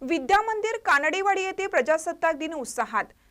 विद्या मंदिर कानडेवाडी येथे प्रजासत्ताक दिन उत्साहात.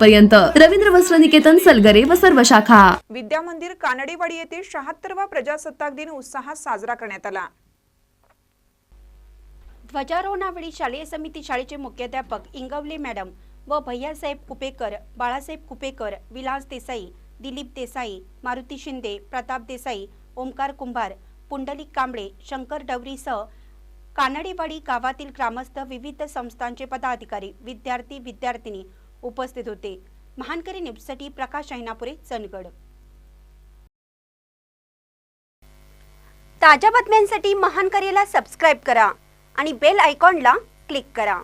पर्यंत रवींद्र वस्त्र निकेतन सलगरे व सर्व शाखा. विद्या मंदिर कानडेवाडी येथे शहात्तरवा प्रजासत्ताक दिन उत्साहात साजरा करण्यात आला. ध्वजारोहणावेळी शालेय समिती शाळेचे मुख्याध्यापक इंगवले मॅडम व भैयासाहेब कुपेकर बाळासाहेब कुपेकर विलास देसाई दिलीप देसाई मारुती शिंदे प्रताप देसाई ओमकार कुंभार पुंडलिक कांबळे शंकर डवरीसह कानडेवाडी गावातील ग्रामस्थ विविध संस्थांचे पदाधिकारी विद्यार्थी विद्यार्थिनी उपस्थित होते. महानकरी न्यूजसाठी प्रकाश ऐनापुरे चंदगड. ताज्या बातम्यांसाठी महानकरीला सबस्क्राईब करा आणि बेल आयकॉनला क्लिक करा.